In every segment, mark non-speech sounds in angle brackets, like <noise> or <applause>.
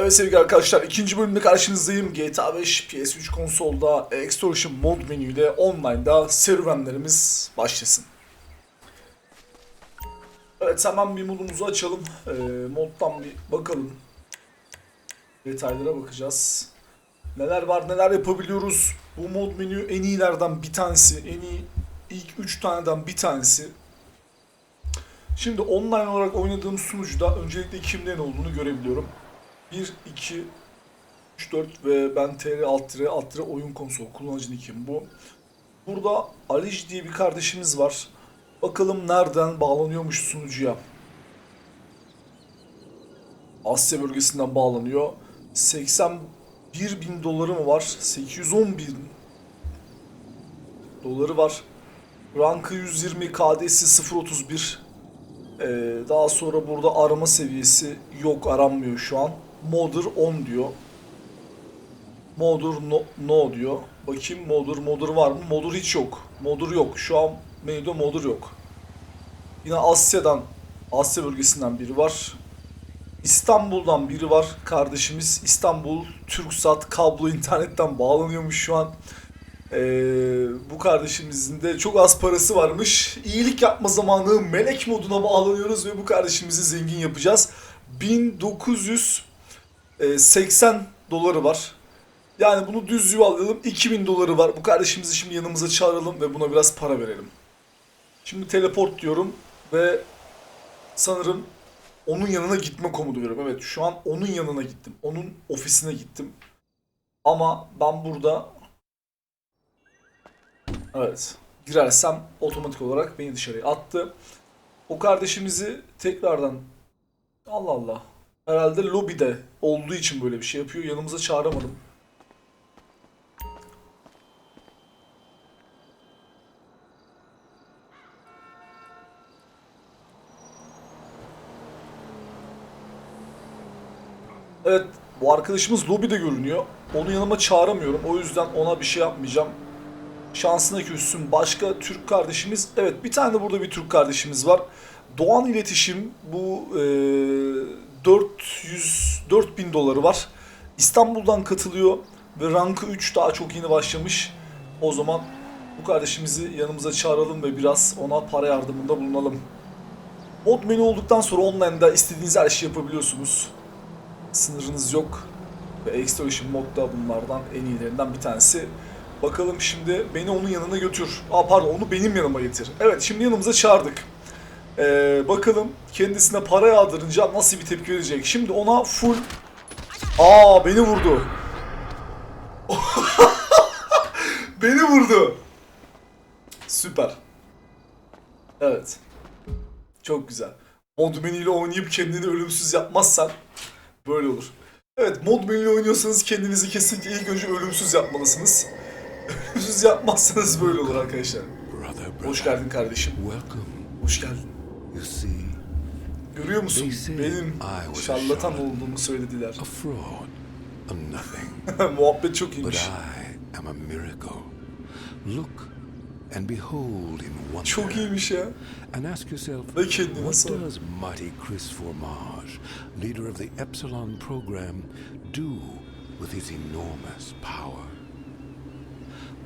Evet sevgili arkadaşlar ikinci bölümde karşınızdayım. GTA 5 PS3 konsolda Extortion mod menüyle online'da serüvenlerimiz başlasın. Evet hemen bir modumuzu açalım. Ee, moddan bir bakalım. Detaylara bakacağız. Neler var neler yapabiliyoruz. Bu mod menü en iyilerden bir tanesi. En iyi ilk 3 taneden bir tanesi. Şimdi online olarak oynadığım sunucuda öncelikle kimlerin olduğunu görebiliyorum. 1, 2, 3, 4 ve ben TR alt tire alt tire oyun konsol kullanıcı nickim bu. Burada Aliş diye bir kardeşimiz var. Bakalım nereden bağlanıyormuş sunucuya. Asya bölgesinden bağlanıyor. 81 bin doları mı var? 810 bin doları var. Rankı 120, KD'si 0.31. Ee, daha sonra burada arama seviyesi yok aranmıyor şu an. Modder 10 diyor. Modder no, no diyor. Bakayım Modder Modder var mı? Modder hiç yok. Modder yok. Şu an menüde Modder yok. Yine Asya'dan Asya bölgesinden biri var. İstanbul'dan biri var kardeşimiz. İstanbul Türksat kablo internetten bağlanıyormuş şu an. Ee, bu kardeşimizin de çok az parası varmış. İyilik yapma zamanı melek moduna bağlanıyoruz ve bu kardeşimizi zengin yapacağız. 1980 doları var. Yani bunu düz yuvarlayalım. 2000 doları var. Bu kardeşimizi şimdi yanımıza çağıralım ve buna biraz para verelim. Şimdi teleport diyorum ve sanırım onun yanına gitme komutu veriyorum. Evet şu an onun yanına gittim. Onun ofisine gittim. Ama ben burada Evet. Girersem otomatik olarak beni dışarıya attı. O kardeşimizi tekrardan Allah Allah. Herhalde lobide olduğu için böyle bir şey yapıyor. Yanımıza çağıramadım. Evet, bu arkadaşımız lobide görünüyor. Onu yanıma çağıramıyorum. O yüzden ona bir şey yapmayacağım. Şansına küssün. Başka Türk kardeşimiz. Evet bir tane de burada bir Türk kardeşimiz var. Doğan İletişim bu e, 400 4000 doları var. İstanbul'dan katılıyor ve rankı 3 daha çok yeni başlamış. O zaman bu kardeşimizi yanımıza çağıralım ve biraz ona para yardımında bulunalım. Mod menü olduktan sonra online'da istediğiniz her şeyi yapabiliyorsunuz. Sınırınız yok. Ve Extortion mod da bunlardan en iyilerinden bir tanesi. Bakalım şimdi beni onun yanına götür. Aa pardon onu benim yanıma getir. Evet şimdi yanımıza çağırdık. Ee, bakalım kendisine para yağdırınca nasıl bir tepki verecek. Şimdi ona full... Aa beni vurdu. <laughs> beni vurdu. Süper. Evet. Çok güzel. Mod menüyle oynayıp kendini ölümsüz yapmazsan böyle olur. Evet mod menüyle oynuyorsanız kendinizi kesinlikle ilk önce ölümsüz yapmalısınız. <laughs> Ölümsüz yapmazsanız böyle olur arkadaşlar. Hoş geldin kardeşim. Hoş geldin. You see, Görüyor musun? Benim I was a şarlatan olduğumu söylediler. a fraud, a nothing. <laughs> Muhabbet çok But iyiymiş. I am a miracle. Look and behold in wonder. Çok iyiymiş ya. And ask yourself, Ve kendine what sor. does mighty Chris Formage, leader of the Epsilon program, do with his enormous power?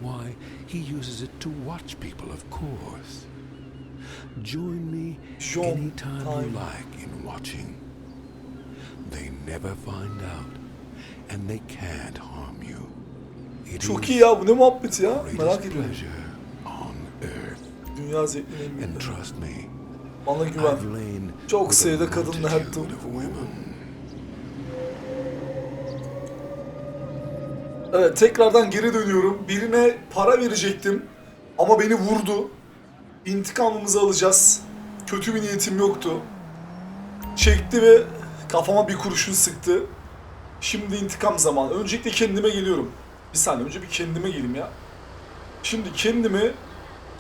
Why, he uses it to watch people, of course. Join me anytime you like in watching. They never find out, and they can't harm you. It Çok iyi ya. Bu ne muhabbet ya? Merak ediyorum. Dünya zevkinin And trust me, Bana güven. Çok sayıda kadınla women. Evet tekrardan geri dönüyorum. Birine para verecektim. Ama beni vurdu. İntikamımızı alacağız. Kötü bir niyetim yoktu. Çekti ve kafama bir kurşun sıktı. Şimdi intikam zamanı. Öncelikle kendime geliyorum. Bir saniye önce bir kendime geleyim ya. Şimdi kendimi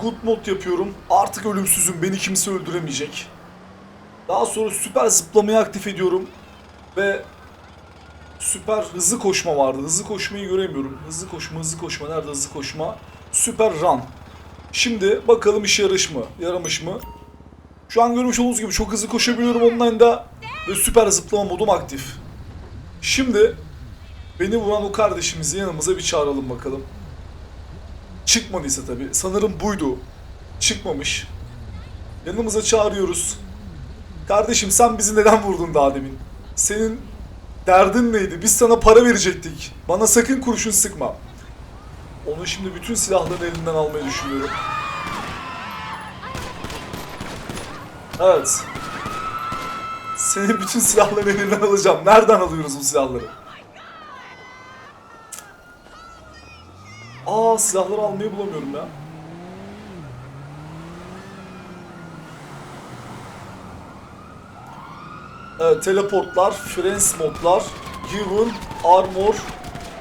good mod yapıyorum. Artık ölümsüzüm. Beni kimse öldüremeyecek. Daha sonra süper zıplamayı aktif ediyorum. Ve süper hızlı koşma vardı. Hızlı koşmayı göremiyorum. Hızlı koşma, hızlı koşma. Nerede hızlı koşma? Süper run. Şimdi bakalım işe yaramış mı? Yaramış mı? Şu an görmüş olduğunuz gibi çok hızlı koşabiliyorum online'da ve süper zıplama modum aktif. Şimdi beni vuran o kardeşimizi yanımıza bir çağıralım bakalım. Çıkmadıysa tabii. Sanırım buydu. Çıkmamış. Yanımıza çağırıyoruz. Kardeşim sen bizi neden vurdun daha demin? Senin derdin neydi? Biz sana para verecektik. Bana sakın kurşun sıkma. Onun şimdi bütün silahlarını elinden almayı düşünüyorum. Evet. Senin bütün silahlarını elinden alacağım. Nereden alıyoruz bu silahları? Aa silahları almayı bulamıyorum ya. Evet, teleportlar, Friends modlar, Given, Armor,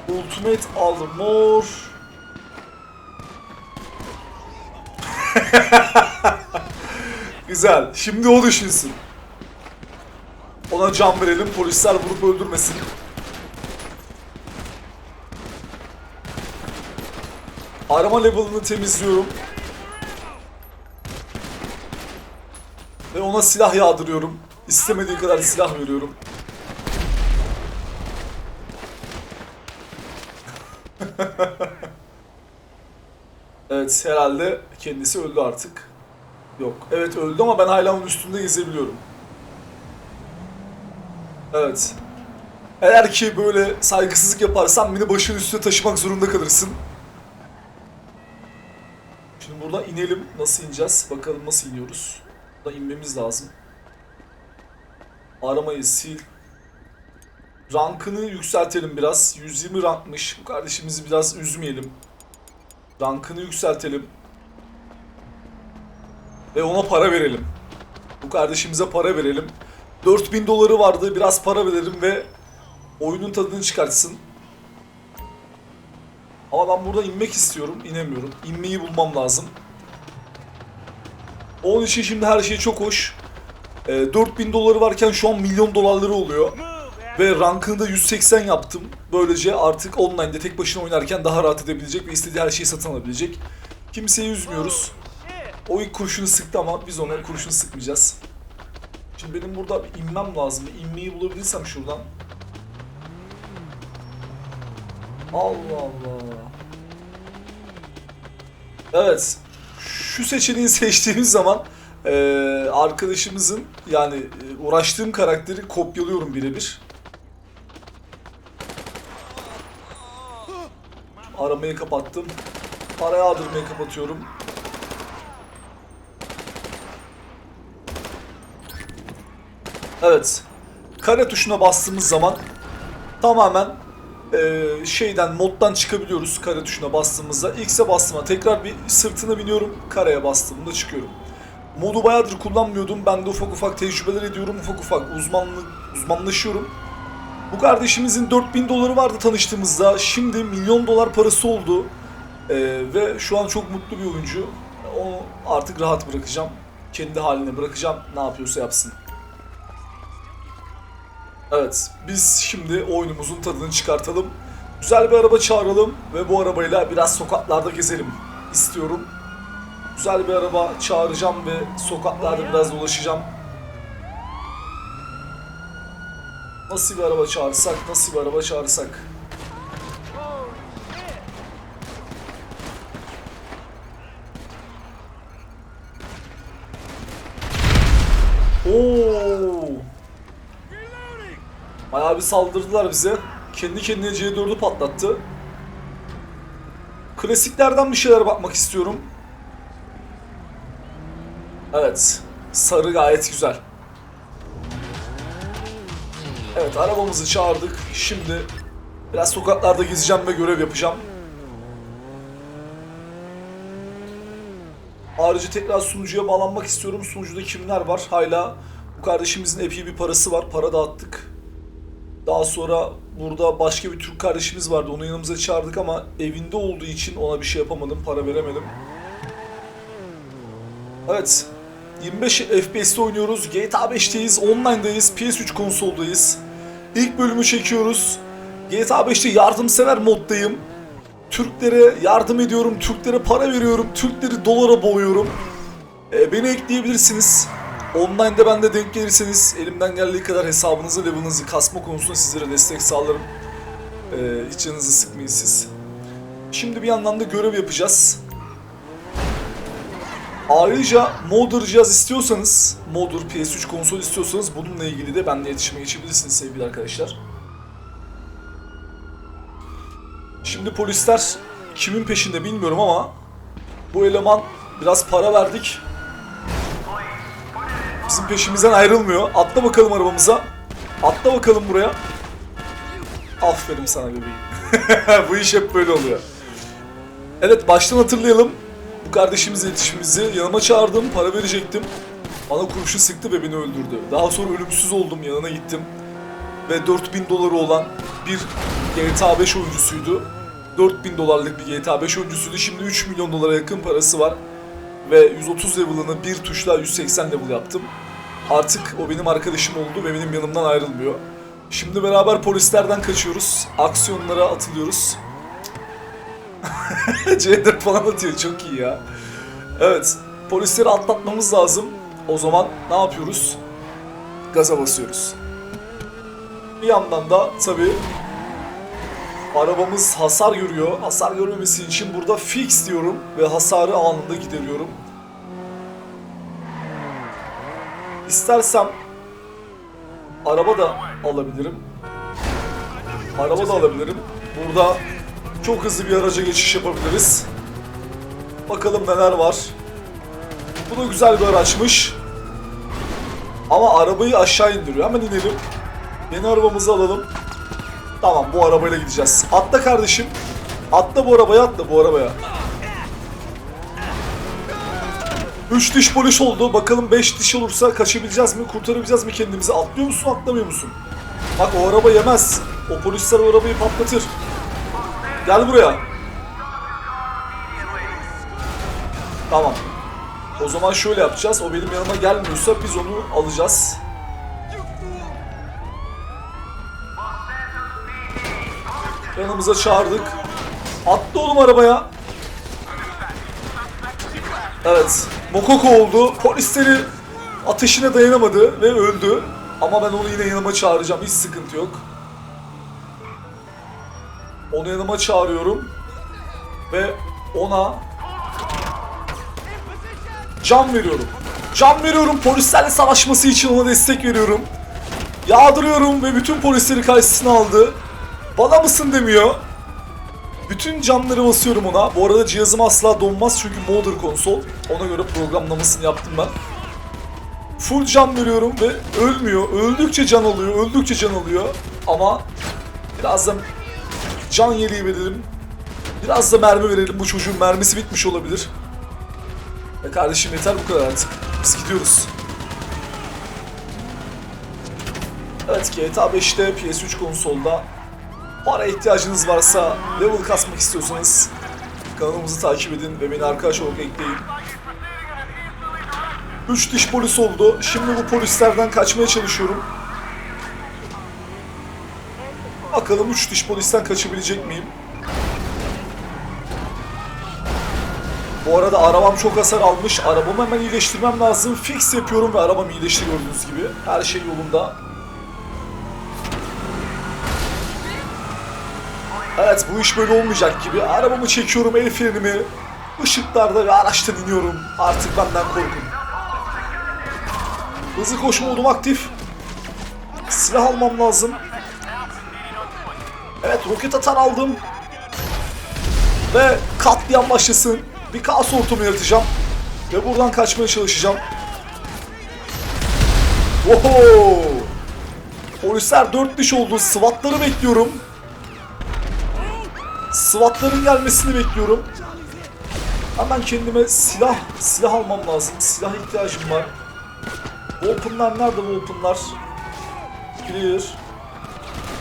Ultimate Armor. <laughs> Güzel. Şimdi o düşünsün. Ona can verelim, polisler vurup öldürmesin. Arama level'ını temizliyorum. Ve ona silah yağdırıyorum. İstemediği kadar silah veriyorum. <laughs> evet herhalde kendisi öldü artık. Yok. Evet öldü ama ben hala onun üstünde gezebiliyorum. Evet. Eğer ki böyle saygısızlık yaparsan beni başının üstüne taşımak zorunda kalırsın. Şimdi buradan inelim. Nasıl ineceğiz? Bakalım nasıl iniyoruz. Buradan inmemiz lazım. Aramayı sil. Rankını yükseltelim biraz. 120 rankmış. Bu kardeşimizi biraz üzmeyelim. Rankını yükseltelim. Ve ona para verelim. Bu kardeşimize para verelim. 4000 doları vardı. Biraz para verelim ve oyunun tadını çıkartsın. Ama ben burada inmek istiyorum. inemiyorum. İnmeyi bulmam lazım. Onun için şimdi her şey çok hoş. E, 4000 doları varken şu an milyon dolarları oluyor. Ve rankını da 180 yaptım. Böylece artık online'de tek başına oynarken daha rahat edebilecek ve istediği her şeyi satın alabilecek. Kimseyi üzmüyoruz. O ilk kurşunu sıktı ama biz ona kurşunu sıkmayacağız. Şimdi benim burada inmem lazım. İnmeyi bulabilirsem şuradan. Allah Allah. Evet. Şu seçeneği <laughs> seçtiğimiz zaman eee, arkadaşımızın yani e, uğraştığım karakteri kopyalıyorum birebir. Aramayı kapattım. Para yağdırmayı kapatıyorum. Evet. Kare tuşuna bastığımız zaman tamamen eee, şeyden moddan çıkabiliyoruz kare tuşuna bastığımızda. X'e bastığımda tekrar bir sırtına biniyorum. Kareye bastığımda çıkıyorum. Modu bayağıdır kullanmıyordum. Ben de ufak ufak tecrübeler ediyorum. Ufak ufak uzmanlık uzmanlaşıyorum. Bu kardeşimizin 4000 doları vardı tanıştığımızda. Şimdi milyon dolar parası oldu. Ee, ve şu an çok mutlu bir oyuncu. Onu artık rahat bırakacağım. Kendi haline bırakacağım. Ne yapıyorsa yapsın. Evet, biz şimdi oyunumuzun tadını çıkartalım. Güzel bir araba çağıralım ve bu arabayla biraz sokaklarda gezelim istiyorum. Güzel bir araba çağıracağım ve sokaklarda biraz dolaşacağım. Nasıl bir araba çağırsak, nasıl bir araba çağırsak. Oo! Bayağı bir saldırdılar bize. Kendi kendine C4'ü patlattı. Klasiklerden bir şeylere bakmak istiyorum. Evet. Sarı gayet güzel. Evet arabamızı çağırdık. Şimdi biraz sokaklarda gezeceğim ve görev yapacağım. Ayrıca tekrar sunucuya bağlanmak istiyorum. Sunucuda kimler var? Hala bu kardeşimizin epey bir parası var. Para dağıttık. Daha sonra burada başka bir Türk kardeşimiz vardı. Onu yanımıza çağırdık ama evinde olduğu için ona bir şey yapamadım. Para veremedim. Evet. 25 FPS'te oynuyoruz. GTA 5'teyiz. Online'dayız. PS3 konsoldayız. İlk bölümü çekiyoruz. GTA 5'te yardımsever moddayım. Türklere yardım ediyorum. Türklere para veriyorum. Türkleri dolara boğuyorum. Ee, beni ekleyebilirsiniz. Online'da ben de denk gelirseniz elimden geldiği kadar hesabınızı, level'ınızı kasma konusunda sizlere destek sağlarım. Ee, hiç canınızı sıkmayın siz. Şimdi bir yandan da görev yapacağız. Ayrıca modder cihaz istiyorsanız, modder PS3 konsol istiyorsanız bununla ilgili de benimle iletişime geçebilirsiniz sevgili arkadaşlar. Şimdi polisler kimin peşinde bilmiyorum ama bu eleman biraz para verdik. Bizim peşimizden ayrılmıyor. Atla bakalım arabamıza. Atla bakalım buraya. Aferin sana bebeğim. <laughs> bu iş hep böyle oluyor. Evet baştan hatırlayalım. Bu kardeşimizle iletişimimizi yanıma çağırdım, para verecektim. Bana kurşun sıktı ve beni öldürdü. Daha sonra ölümsüz oldum, yanına gittim. Ve 4000 doları olan bir GTA 5 oyuncusuydu. 4000 dolarlık bir GTA 5 oyuncusuydu. Şimdi 3 milyon dolara yakın parası var. Ve 130 level'ını bir tuşla 180 level yaptım. Artık o benim arkadaşım oldu ve benim yanımdan ayrılmıyor. Şimdi beraber polislerden kaçıyoruz. Aksiyonlara atılıyoruz. <laughs> C4 falan atıyor çok iyi ya. Evet polisleri atlatmamız lazım. O zaman ne yapıyoruz? Gaza basıyoruz. Bir yandan da tabi arabamız hasar görüyor. Hasar görmemesi için burada fix diyorum ve hasarı anında gideriyorum. İstersem araba da alabilirim. Araba da alabilirim. Burada çok hızlı bir araca geçiş yapabiliriz. Bakalım neler var. Bu da güzel bir araçmış. Ama arabayı aşağı indiriyor. Hemen inelim. Yeni arabamızı alalım. Tamam bu arabayla gideceğiz. Atla kardeşim. Atla bu arabaya atla bu arabaya. 3 diş polis oldu. Bakalım 5 diş olursa kaçabileceğiz mi? Kurtarabileceğiz mi kendimizi? Atlıyor musun atlamıyor musun? Bak o araba yemez. O polisler o arabayı patlatır. Gel buraya. Tamam. O zaman şöyle yapacağız. O benim yanıma gelmiyorsa biz onu alacağız. Yanımıza çağırdık. Attı oğlum arabaya. Evet. Mokoko oldu. Polisleri ateşine dayanamadı ve öldü. Ama ben onu yine yanıma çağıracağım. Hiç sıkıntı yok. Onu yanıma çağırıyorum. Ve ona can veriyorum. Can veriyorum polislerle savaşması için ona destek veriyorum. Yağdırıyorum ve bütün polisleri karşısına aldı. Bana mısın demiyor. Bütün camları basıyorum ona. Bu arada cihazım asla donmaz çünkü modder konsol. Ona göre programlamasını yaptım ben. Full can veriyorum ve ölmüyor. Öldükçe can alıyor, öldükçe can alıyor. Ama biraz da can yeleği verelim. Biraz da mermi verelim. Bu çocuğun mermisi bitmiş olabilir. Ya kardeşim yeter bu kadar artık. Biz gidiyoruz. Evet GTA 5'te PS3 konsolda para ihtiyacınız varsa level kasmak istiyorsanız kanalımızı takip edin ve beni arkadaş olarak ekleyin. 3 diş polis oldu. Şimdi bu polislerden kaçmaya çalışıyorum. Bakalım 3 diş polisten kaçabilecek miyim? Bu arada arabam çok hasar almış. Arabamı hemen iyileştirmem lazım. Fix yapıyorum ve arabam iyileşti gördüğünüz gibi. Her şey yolunda. Evet bu iş böyle olmayacak gibi. Arabamı çekiyorum el frenimi. Işıklarda ve araçtan iniyorum. Artık benden korkun. Hızlı koşma modum aktif. Silah almam lazım. Evet roket atar aldım. Ve katliam başlasın. Bir kaos ortamı yaratacağım. Ve buradan kaçmaya çalışacağım. Oho! Polisler dört diş oldu. SWAT'ları bekliyorum. SWAT'ların gelmesini bekliyorum. Hemen kendime silah silah almam lazım. Silah ihtiyacım var. Weapon'lar nerede weapon'lar? Clear.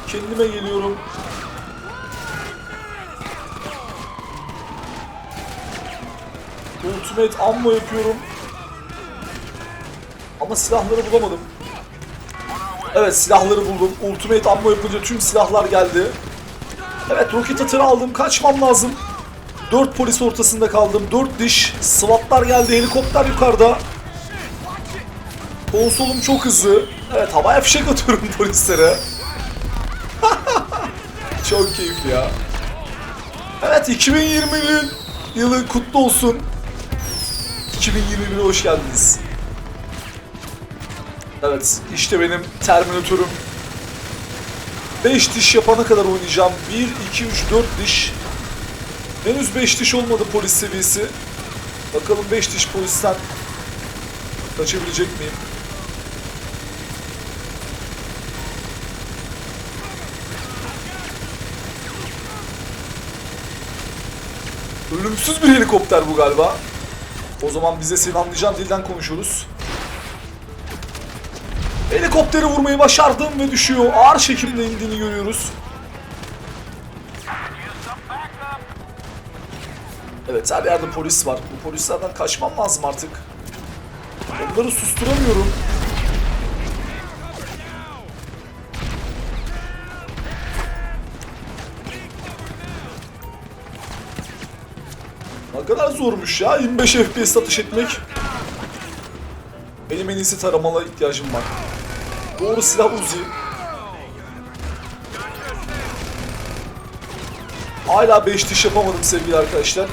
Kendime geliyorum. Ultimate ammo yapıyorum. Ama silahları bulamadım. Evet silahları buldum. Ultimate ammo yapınca tüm silahlar geldi. Evet roket atırı aldım. Kaçmam lazım. 4 polis ortasında kaldım. 4 diş. SWAT'lar geldi. Helikopter yukarıda. Konsolum çok hızlı. Evet havaya fişek atıyorum <laughs> polislere. çok keyifli ya. Evet 2020 yılı kutlu olsun. 2021'e hoş geldiniz. Evet işte benim Terminatör'üm. 5 diş yapana kadar oynayacağım. 1, 2, 3, 4 diş. Henüz 5 diş olmadı polis seviyesi. Bakalım 5 diş polisten kaçabilecek miyim? Ölümsüz bir helikopter bu galiba. O zaman bize senin anlayacağın dilden konuşuyoruz. Helikopteri vurmayı başardım ve düşüyor. Ağır şekilde indiğini görüyoruz. Evet her yerde polis var. Bu polislerden kaçmam lazım artık. Onları susturamıyorum. Ne kadar zormuş ya 25 FPS atış etmek. Benim en iyisi taramala ihtiyacım var. Doğru silah Uzi. Hala 5 diş yapamadım sevgili arkadaşlar.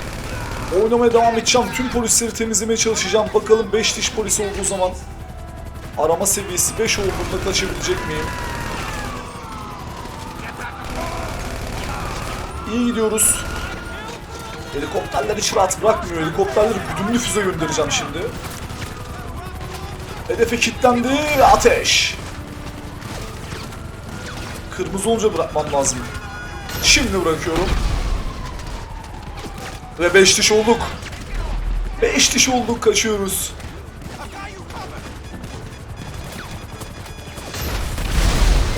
Oynamaya devam edeceğim. Tüm polisleri temizlemeye çalışacağım. Bakalım 5 diş polis olduğu zaman arama seviyesi 5 olduğunda kaçabilecek miyim? İyi gidiyoruz. Helikopterler hiç rahat bırakmıyor. Helikopterleri güdümlü füze göndereceğim şimdi. Hedefe kilitlendi. Ateş. Kırmızı olunca bırakmam lazım. Şimdi bırakıyorum. Ve 5 diş olduk. 5 diş olduk kaçıyoruz.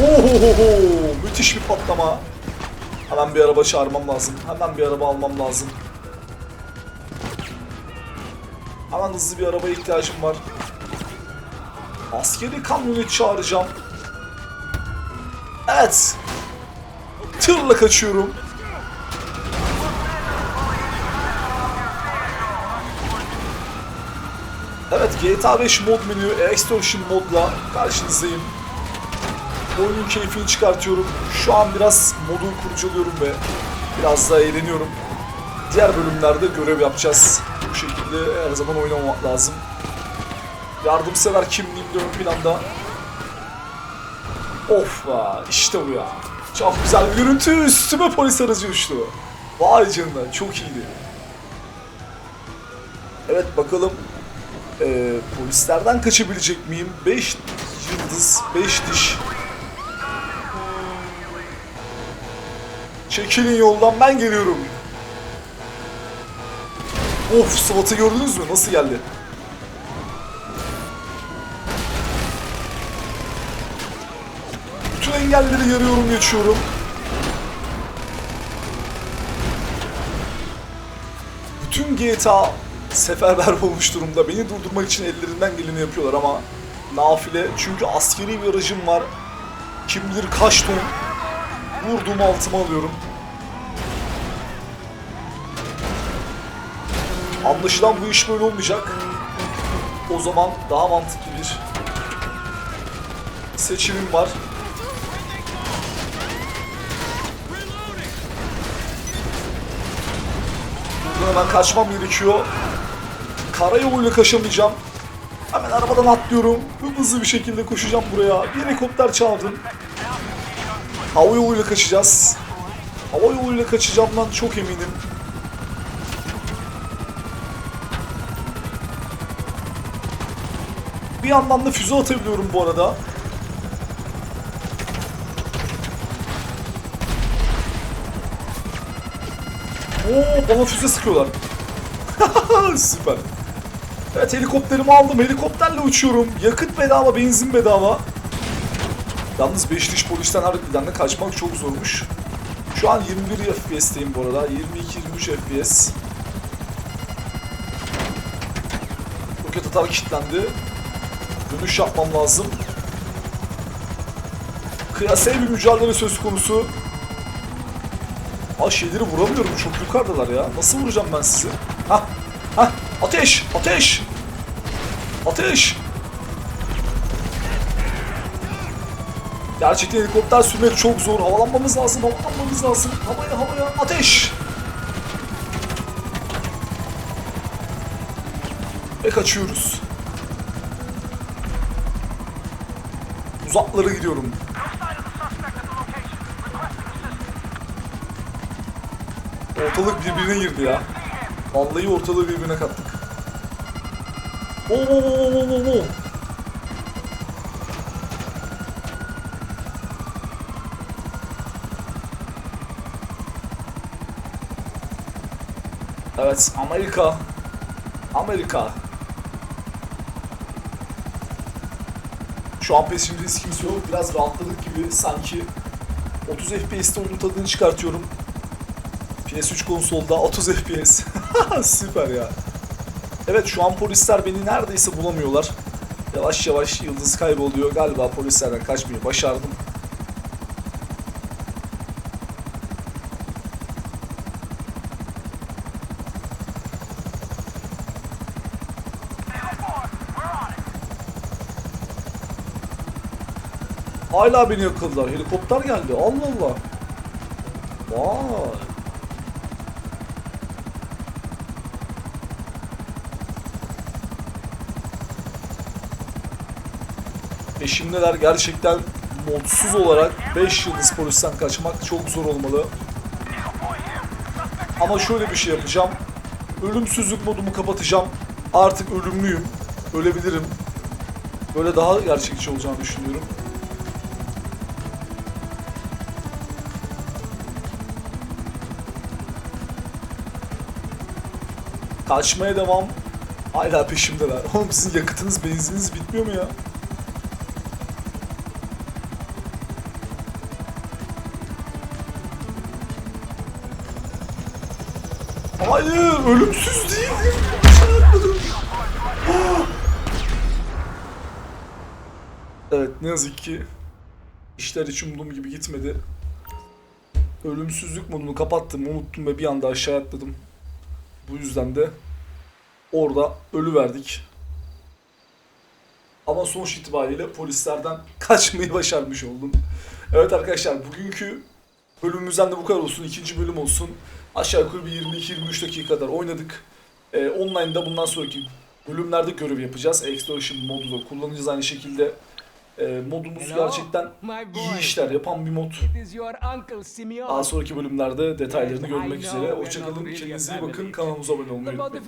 Ohohoho müthiş bir patlama. Hemen bir araba çağırmam lazım. Hemen bir araba almam lazım. Hemen hızlı bir arabaya ihtiyacım var. Askeri kamyonet çağıracağım. Evet. Tırla kaçıyorum. Evet GTA 5 mod menü Extortion modla karşınızdayım. Oyunun keyfini çıkartıyorum. Şu an biraz modu kurcalıyorum ve biraz daha eğleniyorum. Diğer bölümlerde görev yapacağız. Bu şekilde her zaman oynamamak lazım. Yardımsever kimliğim de ön planda. Of va işte bu ya. Çok güzel bir görüntü. Üstüme polis aracı uçtu. Vay canına çok iyiydi. Evet bakalım ee, polislerden kaçabilecek miyim? 5 yıldız, 5 diş. Çekilin yoldan ben geliyorum. Of SWAT'ı gördünüz mü? Nasıl geldi? Bütün engelleri yarıyorum geçiyorum. Bütün GTA seferber <laughs> olmuş durumda. Beni durdurmak için ellerinden geleni yapıyorlar ama nafile. Çünkü askeri bir aracım var. Kim bilir kaç ton vurduğumu altıma alıyorum. Anlaşılan bu iş böyle olmayacak. O zaman daha mantıklı bir seçimim var. Buradan hemen kaçmam gerekiyor. Karayoluyla kaçamayacağım. Hemen arabadan atlıyorum. Hızlı bir şekilde koşacağım buraya. Bir helikopter çağırdım. Hava yoluyla kaçacağız. Hava yoluyla kaçacağımdan çok eminim. Bir yandan da füze atabiliyorum bu arada. Oo bana füze sıkıyorlar. <laughs> Süper. Evet helikopterimi aldım. Helikopterle uçuyorum. Yakıt bedava, benzin bedava. Yalnız 5 diş polisten harbiden de kaçmak çok zormuş. Şu an 21 FPS'teyim bu arada. 22-23 FPS. Roket atar kilitlendi. Dönüş yapmam lazım. Kıyasaya bir mücadele söz konusu. Aa şeyleri vuramıyorum. Çok yukarıdalar ya. Nasıl vuracağım ben sizi? Hah. Hah. Ateş. Ateş. Ateş. Gerçekten helikopter sürmek çok zor. Havalanmamız lazım, havalanmamız lazım. Havaya havaya ateş. Ve kaçıyoruz. Uzaklara gidiyorum. Ortalık birbirine girdi ya. Vallahi ortalığı birbirine kattık. Oo, oo, oo, oo, oo, Evet, Amerika. Amerika. Şu an peşimde hiç kimse yok. Biraz rahatladık gibi sanki 30 FPS'te onun tadını çıkartıyorum. PS3 konsolda 30 FPS. <laughs> Süper ya. Evet şu an polisler beni neredeyse bulamıyorlar. Yavaş yavaş yıldız kayboluyor. Galiba polislerden kaçmayı başardım. Hala beni yakaladılar. Helikopter geldi. Allah Allah. Vay. Peşimdeler gerçekten modsuz olarak 5 yıldız polisten kaçmak çok zor olmalı. Ama şöyle bir şey yapacağım. Ölümsüzlük modumu kapatacağım. Artık ölümlüyüm. Ölebilirim. Böyle daha gerçekçi olacağını düşünüyorum. Kaçmaya devam. Hala peşimdeler. Oğlum sizin yakıtınız, benzininiz bitmiyor mu ya? Hayır, ölümsüz değil. Ah! Evet, ne yazık ki işler hiç umduğum gibi gitmedi. Ölümsüzlük modunu kapattım, unuttum ve bir anda aşağı atladım. Bu yüzden de orada ölü verdik. Ama sonuç itibariyle polislerden kaçmayı başarmış oldum. Evet arkadaşlar bugünkü bölümümüzden de bu kadar olsun. İkinci bölüm olsun. Aşağı yukarı bir 22-23 dakika kadar oynadık. Ee, online'da bundan sonraki bölümlerde görev yapacağız. Extortion modu da kullanacağız aynı şekilde. Ee, modumuz Hello, gerçekten iyi işler yapan bir mod. Daha sonraki bölümlerde detaylarını görmek üzere. Hoşçakalın, kendinize iyi bakın, kanalımıza abone olmayı unutmayın.